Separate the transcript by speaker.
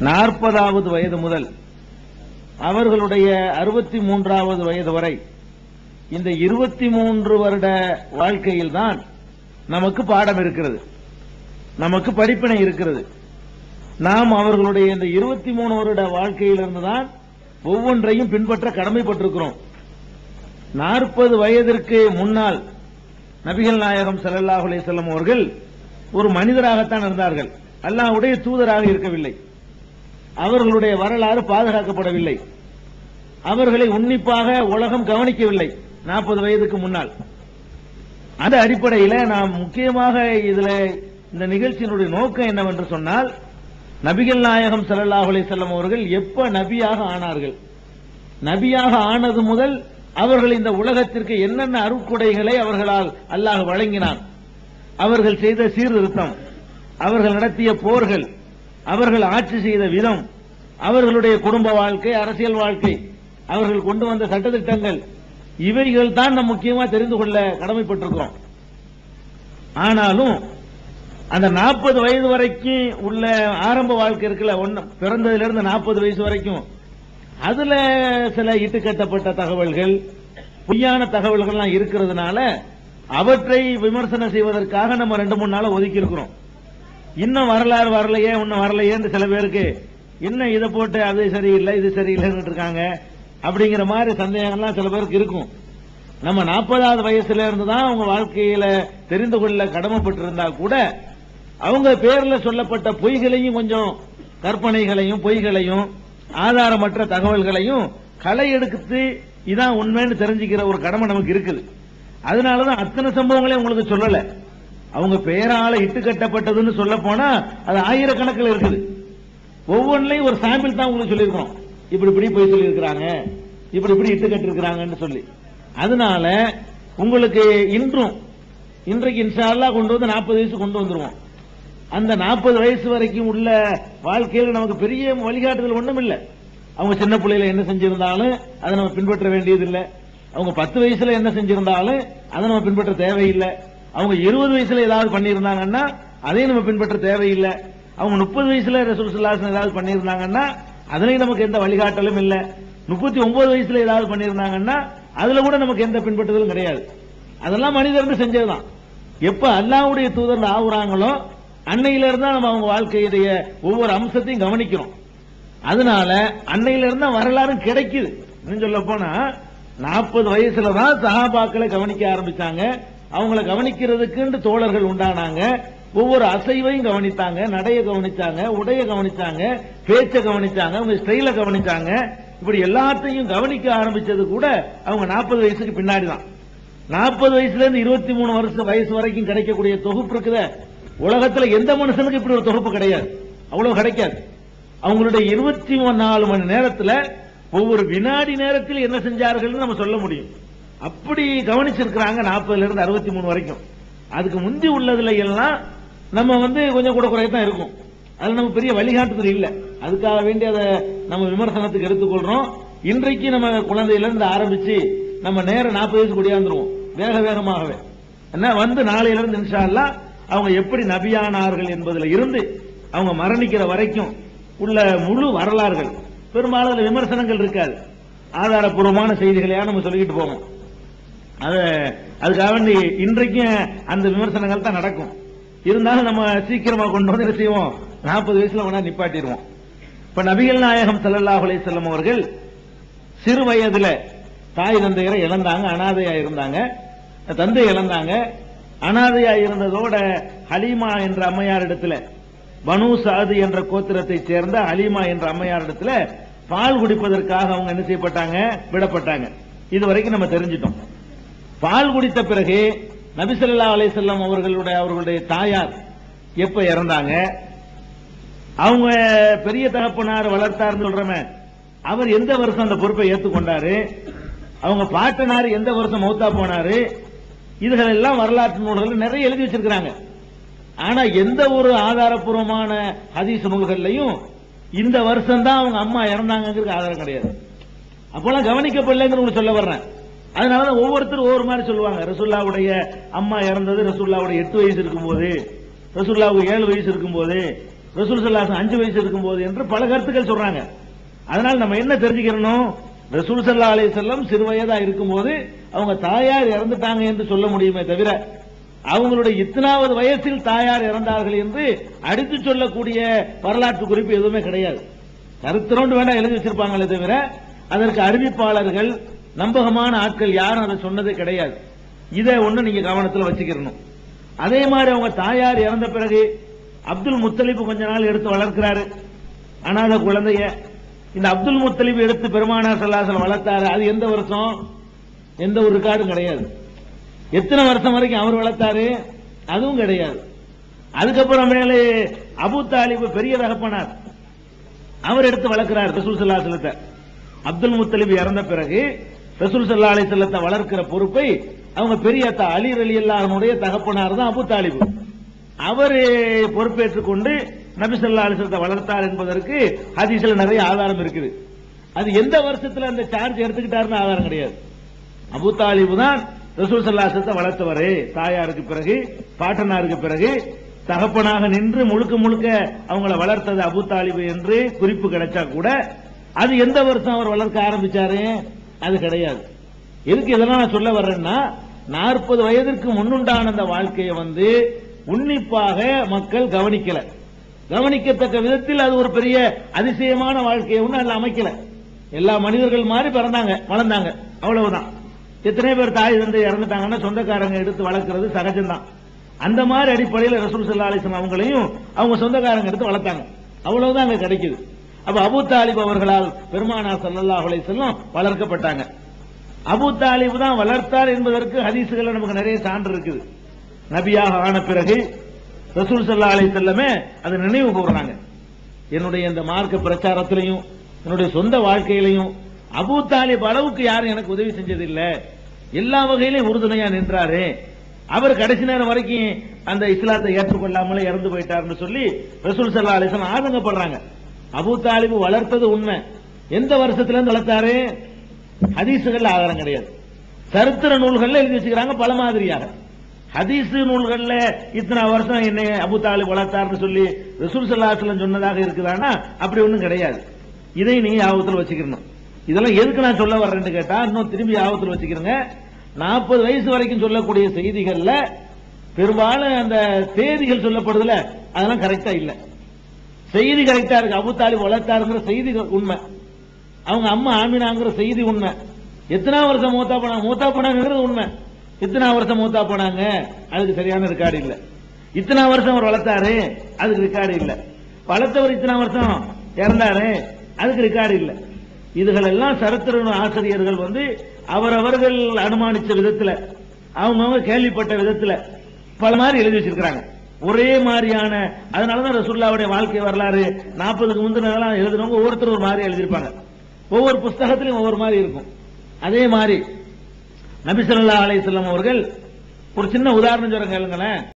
Speaker 1: நாற்பதாவது வயது முதல் அவர்களுடைய அறுபத்தி மூன்றாவது வயது வரை இந்த இருபத்தி மூன்று வருட வாழ்க்கையில்தான் நமக்கு பாடம் இருக்கிறது. நமக்கு படிப்பினை இருக்கிறது. நாம் அவர்களுடைய இந்த இருபத்தி மூணு வருட வாழ்க்கையிலிருந்து தான் ஒவ்வொன்றையும் பின்பற்ற கடமைப்பட்டிருக்கிறோம். நாற்பது வயதிற்கு முன்னால் நபிகள் நாயகம் ஸல்லல்லாஹு அலைஹி அவர்கள் ஒரு மனிதராகத்தான் இருந்தார்கள். அல்லாஹ்வுடைய தூதராக இருக்கவில்லை. அவர்களுடைய வரலாறு பாதுகாக்கப்படவில்லை. அவர்களை உன்னிப்பாக உலகம் கவனிக்கவில்லை நாற்பது வயதுக்கு முன்னால். அந்த அடிப்படையில் நாம் முக்கியமாக இதுல இந்த நிகழ்ச்சியினுடைய நோக்கம் என்னவென்று சொன்னால் நபிகள் நாயகம் ஸல்லல்லாஹு செல்லம் அவர்கள் எப்ப நபியாக ஆனார்கள்? நபியாக ஆனது முதல் அவர்கள் இந்த உலகத்திற்கு என்னென்ன அருட்கொடைகளை அவர்களால் அல்லாஹ் வழங்கினான்? அவர்கள் செய்த சீர்திருத்தம். அவர்கள் நடத்திய போர்கள் அவர்கள் ஆட்சி செய்த விதம் அவர்களுடைய குடும்ப வாழ்க்கை அரசியல் வாழ்க்கை அவர்கள் கொண்டு வந்த சட்டத்திட்டங்கள் இவைகள் தான் நம்ம முக்கியமா தெரிந்து கொள்ள கடமைப்பட்டிருக்கிறோம் ஆனாலும் அந்த நாற்பது வயது வரைக்கும் உள்ள ஆரம்ப வாழ்க்கை இருக்குல்ல ஒன்னு பிறந்ததிலிருந்து நாற்பது வயசு வரைக்கும் அதுல சில இட்டுக்கட்டப்பட்ட தகவல்கள் பொய்யான தகவல்கள்லாம் இருக்கிறதுனால அவற்றை விமர்சனம் செய்வதற்காக நம்ம ரெண்டு மூணு நாள ஒதுக்கி இருக்கிறோம் இன்னும் வரலாறு வரலையே இன்னும் வரலையேன்னு சில பேருக்கு இன்னும் இதை போட்டு அது சரியில்லை இது சரியில்லைன்னு இருக்காங்க. அப்படிங்கிற மாதிரி சந்தேகம்லாம் சில பேருக்கு இருக்கும். நம்ம நாற்பதாவது வயசுல இருந்து தான் அவங்க வாழ்க்கையில தெரிந்து கொள்ள கடமைப்பட்டிருந்தா கூட அவங்க பேர்ல சொல்லப்பட்ட பொய்களையும் கொஞ்சம் கற்பனைகளையும் பொய்களையும் ஆதாரமற்ற தகவல்களையும் களை எடுத்து இதான் உண்மைன்னு தெரிஞ்சுக்கிற ஒரு கடமை நமக்கு இருக்குது. அதனாலதான் அத்தனை சம்பவங்களே உங்களுக்கு சொல்லலை. அவங்க பெயரால இட்டு கட்டப்பட்டதுன்னு சொல்ல போனா அது ஆயிரக்கணக்கில் இருக்குது. ஒவ்வொன்றிலையும் ஒரு சாம்பிள் தான் உங்களுக்கு சொல்லியிருக்கோம் இப்படி இப்படி போய் சொல்லியிருக்கிறாங்க. இப்படி இப்படி இட்டு கட்டிருக்கிறாங்கன்னு சொல்லி. அதனால உங்களுக்கு இன்றும் இன்றைக்கு இன்ஷா கொண்டு வந்து நாற்பது வயசு கொண்டு வந்துருவோம். அந்த நாற்பது வயசு வரைக்கும் உள்ள வாழ்க்கையில் நமக்கு பெரிய வழிகாட்டுதல் ஒன்றும் இல்லை அவங்க சின்ன பிள்ளையில என்ன செஞ்சிருந்தாலும் அதை நம்ம பின்பற்ற வேண்டியது அவங்க பத்து வயசுல என்ன செஞ்சிருந்தாலும் அதை நம்ம பின்பற்ற தேவையில்லை. அவங்க இருபது வயசுல ஏதாவது பண்ணியிருந்தாங்கன்னா அதையும் நம்ம பின்பற்ற தேவையில்லை. அவங்க முப்பது வயசுல ரசூல்சுல்லாசன் ஏதாவது பண்ணியிருந்தாங்கன்னா அதுலயும் நமக்கு எந்த வழிகாட்டலும் இல்லை. முப்பத்தி ஒன்பது வயசுல ஏதாவது பண்ணியிருந்தாங்கன்னா அதுல கூட நமக்கு எந்த பின்பற்றுதலும் கிடையாது. அதெல்லாம் மனிதர்கள் செஞ்சதுதான். எப்ப அல்லாவுடைய தூதர் ஆகுறாங்களோ அன்னையில இருந்தா நம்ம அவங்க வாழ்க்கையுடைய ஒவ்வொரு அம்சத்தையும் கவனிக்கிறோம். அதனால அன்னையில இருந்தா வரலாறும் கிடைக்குது. சொல்ல போனா நாற்பது வயசுல தான் சஹாபாக்களை கவனிக்க ஆரம்பிச்சாங்க. அவங்கள கவனிக்கிறதுக்கு தோழர்கள் உண்டானாங்க. ஒவ்வொரு அசைவையும் கவனித்தாங்க நடைய கவனிச்சாங்க உடைய கவனிச்சாங்க பேச்ச கவனிச்சாங்க அவங்க ஸ்டைல கவனிச்சாங்க. இப்படி எல்லாத்தையும் கவனிக்க ஆரம்பிச்சது கூட அவங்க நாற்பது வயசுக்கு பின்னாடி தான் நாற்பது வயசுல இருந்து இருபத்தி மூணு வருஷம் வயசு வரைக்கும் கிடைக்கக்கூடிய தொகுப்பு இருக்குத. உலகத்துல எந்த மனுஷனுக்கு இப்படி ஒரு தொகுப்பு கிடையாது? அவ்வளவு கிடைக்காது. அவங்களுடைய இருபத்தி நாலு மணி நேரத்துல ஒவ்வொரு வினாடி நேரத்தில் என்ன செஞ்சார்கள் நம்ம சொல்ல முடியும். அப்படி கவனிச்சிருக்கிறாங்க நாற்பதுல இருந்து அறுபத்தி மூணு வரைக்கும். அதுக்கு முந்தி உள்ளதுல எல்லாம் நம்ம வந்து கொஞ்சம் கூட குறையத்தான் இருக்கும். அது நம்ம பெரிய வழிகாட்டுதல் இல்ல. அதுக்காக வேண்டி அதை நம்ம விமர்சனத்துக்கு எடுத்துக்கொள்றோம். இன்றைக்கு நம்ம குழந்தையில இருந்து ஆரம்பிச்சு நம்ம நேரம் நாற்பது வயசு கூடியாந்துருவோம் வேக வேகமாகவே. என்ன? வந்து நாளையில இருந்து இன்ஷா அவங்க எப்படி நபியானார்கள் என்பதுல இருந்து அவங்க மரணிக்கிற வரைக்கும் உள்ள முழு வரலாறுகள். பெரும்பாலும் விமர்சனங்கள் இருக்காது. ஆதாரப்பூர்வமான செய்திகளையா நம்ம சொல்லிக்கிட்டு போவோம். அது அதுக்காக வேண்டி இன்றைக்கும் அந்த விமர்சனங்கள் தான் நடக்கும். இருந்தாலும் நம்ம சீக்கிரமா கொண்டு வந்து என்ன செய்வோம்? நாற்பது வயசுல வேணா நிப்பாட்டிடுவோம். இப்ப நபிகள் நாயகம் ஸல்லல்லாஹு அலைஹி வஸல்லம் அவர்கள் சிறு வயதுல தாய் தந்தையரை இழந்தாங்க அனாதையா இருந்தாங்க. தந்தை இழந்தாங்க. அனாதையா இருந்ததோட ஹலீமா என்ற அம்மையார் இடத்துல பனு சாது என்ற கோத்திரத்தை சேர்ந்த ஹலீமா என்ற அம்மையார் இடத்துல பால் குடிப்பதற்காக அவங்க என்ன செய்யப்பட்டாங்க? விடப்பட்டாங்க. இது வரைக்கும் நம்ம தெரிஞ்சிட்டோம். பால் குடித்த பிறகு நபிசல்லா அலிசல்லாம் அவர்களுடைய அவர்களுடைய தாயார் எப்ப இறந்தாங்க? அவங்க பெரிய தகப்பனார் வளர்த்தார்னு சொல்றமே அவர் எந்த வருஷம் அந்த பொறுப்பை ஏத்துக்கொண்டாரு அவங்க பாட்டனார் எந்த வருஷம் மௌத்தா போனாரு? இதுகள் எல்லாம் வரலாற்று நூல்கள் நிறைய எழுதி வச்சிருக்கிறாங்க. ஆனா எந்த ஒரு ஆதாரப்பூர்வமான ஹதீஸ் நூல்கள்லையும் இந்த வருஷம் தான் அவங்க அம்மா இறந்தாங்கிறதுக்கு ஆதாரம் கிடையாது. அப்போலாம் கவனிக்கப்படலைங்கிற உங்களுக்கு சொல்ல வர்றேன். அதனால ஒவ்வொருத்தரும் ஒவ்வொரு மாதிரி சொல்லுவாங்க. ரசுல்லாவுடைய அம்மா இறந்தது ரசுல்லாவுடைய எட்டு வயசு இருக்கும்போது ரசுல்லாவுக்கு ஏழு வயசு இருக்கும்போது ரசூல் சல்லாசன் அஞ்சு வயசு இருக்கும்போது என்று பல கருத்துக்கள் சொல்றாங்க. அதனால் நம்ம என்ன தெரிஞ்சுக்கிறணும்? ரசூல் சல்லா அலி செல்லம் சிறு வயதா இருக்கும்போது அவங்க தாயார் இறந்துட்டாங்க என்று சொல்ல முடியுமே தவிர அவங்களுடைய இத்தனாவது வயசில் தாயார் இறந்தார்கள் என்று அடித்து சொல்லக்கூடிய வரலாற்று குறிப்பு எதுவுமே கிடையாது. கருத்திரோண்டு வேண்டாம் எழுதி வச்சிருப்பாங்களே தவிர அதற்கு அறிவிப்பாளர்கள் நம்பகமான ஆட்கள் யாரும் அதை சொன்னது கிடையாது. இதை ஒண்ணு நீங்க கவனத்தில் வச்சுக்கிறணும் அதே மாதிரி அவங்க தாயார் இறந்த பிறகு அப்துல் முத்தலிப் கொஞ்ச நாள் எடுத்து வளர்க்கிறாரு. அனாத குழந்தைய. இந்த அப்துல் முத்தலிப் எடுத்து பெருமானார் சல்லாசல் வளர்த்தாரு. அது எந்த வருஷம்? எந்த ஒரு ரெக்கார்டும் கிடையாது. எத்தனை வருஷம் வரைக்கும் அவர் வளர்த்தாரு? அதுவும் கிடையாது. அதுக்கப்புறம் மேலே அபு தாலிபு பெரிய தகப்பனார். அவர் எடுத்து வளர்க்கிறார் ரசூல் அப்துல் முத்தலிப் இறந்த பிறகு ரசூல் சல்லா அலி செல்லத்தை வளர்க்கிற பொறுப்பை அவங்க பெரிய அத்தா அலி அலி அல்லாஹனுடைய தகப்பனார் தான் அபு தாலிபு. அவர் பொறுப்பேற்றுக் கொண்டு நபி சொல்லா அலிசத்தை வளர்த்தார் என்பதற்கு ஹதீஸ்ல நிறைய ஆதாரம் இருக்குது. அது எந்த வருஷத்துல அந்த சார்ஜ் எடுத்துக்கிட்டாருன்னு ஆதாரம் கிடையாது. அபு தாலிபு தான் ரசூல் சல்லாசத்தை வளர்த்தவர். தாயாருக்கு பிறகு பாட்டனாருக்கு பிறகு தகப்பனாக நின்று முழுக்க முழுக்க அவங்கள வளர்த்தது அபு தாலிபு என்று குறிப்பு கிடைச்சா கூட அது எந்த வருஷம் அவர் வளர்க்க ஆரம்பிச்சாரு? அது கிடையாது. எதுக்கு இதெல்லாம் நான் சொல்ல வர்றேன்னா நாற்பது வயதிற்கு முன்னுண்டான அந்த வாழ்க்கையை வந்து உன்னிப்பாக மக்கள் கவனிக்கல. கவனிக்கத்தக்க விதத்தில் அது ஒரு பெரிய அதிசயமான வாழ்க்கையை ஒன்றும் அதில் அமைக்கல. எல்லா மனிதர்கள் மாதிரி பிறந்தாங்க வளர்ந்தாங்க. அவ்வளவுதான். எத்தனை பேர் தாய் தந்தை இறந்துட்டாங்கன்னா சொந்தக்காரங்க எடுத்து வளர்க்கறது சகஜம்தான். அந்த மாதிரி அடிப்படையில் ரசூல் சல்லா அலிஸ்லாம் அவங்களையும் அவங்க சொந்தக்காரங்க எடுத்து வளர்த்தாங்க. அவ்வளவுதான் அங்க கிடைக்குது. அப்ப அபு தாலிப் அவர்களால் பெருமானா சல்லல்லாஹு செல்லும் வளர்க்கப்பட்டாங்க. அபு தாலிப் தான் வளர்த்தார் என்பதற்கு ஹதீசுகள் நமக்கு நிறைய சான்று இருக்குது. நபியாக ஆன பிறகு ரசூல் சல்லா அலை செல்லமே அதை நினைவு கூறுறாங்க என்னுடைய இந்த மார்க்க பிரச்சாரத்திலையும் என்னுடைய சொந்த வாழ்க்கையிலையும் அபு தாலிப் அளவுக்கு யாரும் எனக்கு உதவி செஞ்சதில்லை. எல்லா வகையிலையும் உறுதுணையா நின்றாரு. அவர் கடைசி நேரம் வரைக்கும் அந்த இஸ்லாத்தை ஏற்றுக்கொள்ளாமலே இறந்து போயிட்டாருன்னு சொல்லி ரசூல் சல்லா அலிஸ்லாம் ஆதங்கப்படுறாங்க. அபு தாலிபு வளர்த்தது உண்மை. எந்த வருஷத்துல இருந்து வளர்த்தாரு? ஹதீசுகள் ஆதாரம் கிடையாது. சரித்திர நூல்கள்ல எழுதி வச்சுக்கிறாங்க பல மாதிரியாக. ஹதீசு நூல்கள்ல இத்தனை வருஷம் என்னை அபு தாலிப் வளர்த்தாருன்னு சொல்லி ரசூல் சல்லாஹலம் சொன்னதாக இருக்குதானா அப்படி ஒண்ணும் கிடையாது. இதை நீங்க ஆபத்தில் வச்சுக்கணும் இதெல்லாம் எதுக்கு நான் சொல்ல வர்றேன்னு கேட்டா இன்னும் திரும்பி ஆபத்தில் வச்சுக்கிறேங்க. நாற்பது வயசு வரைக்கும் சொல்லக்கூடிய செய்திகள்ல பெரும்பாலும் அந்த தேதிகள் சொல்லப்படுதுல அதெல்லாம் கரெக்டா இல்லை. செய்தி கரெக்டா இருக்கு அபுத்தாலி வளர்த்தாருங்கிற செய்தி உண்மை. அவங்க அம்மா ஆமினாங்கிற செய்தி உண்மை. எத்தனா வருஷம் மூத்தா போனாங்க? மூத்தா போனாங்கிறது உண்மை. இத்தனை வருஷம் மூத்தா போனாங்க? அதுக்கு சரியான ரெக்கார்டு இல்ல. இத்தனை வருஷம் அவர் வளர்த்தாரு? அதுக்கு ரெக்கார்டு இல்ல. வளர்த்தவர் இத்தனை வருஷம் இறந்தாரு? அதுக்கு ரெக்கார்டு இல்ல. இதுகள் எல்லாம் சரித்திர ஆசிரியர்கள் வந்து அவரவர்கள் அனுமானிச்ச விதத்துல அவங்கவுங்க கேள்விப்பட்ட விதத்துல பல மாதிரி எழுதி வச்சிருக்கிறாங்க. ஒரே மாதிரியான அதனாலதான் ரசூல்லாவுடைய வாழ்க்கை வரலாறு நாற்பதுக்கு முந்தினதெல்லாம் எழுதுனவங்க ஒவ்வொருத்தர் ஒரு மாதிரி எழுதியிருப்பாங்க. ஒவ்வொரு புஸ்தகத்திலும் ஒவ்வொரு மாதிரி இருக்கும். அதே மாதிரி நபிசல்லா அலையம் அவர்கள் ஒரு சின்ன உதாரணம் சொல்றேன் கேளுங்களேன்.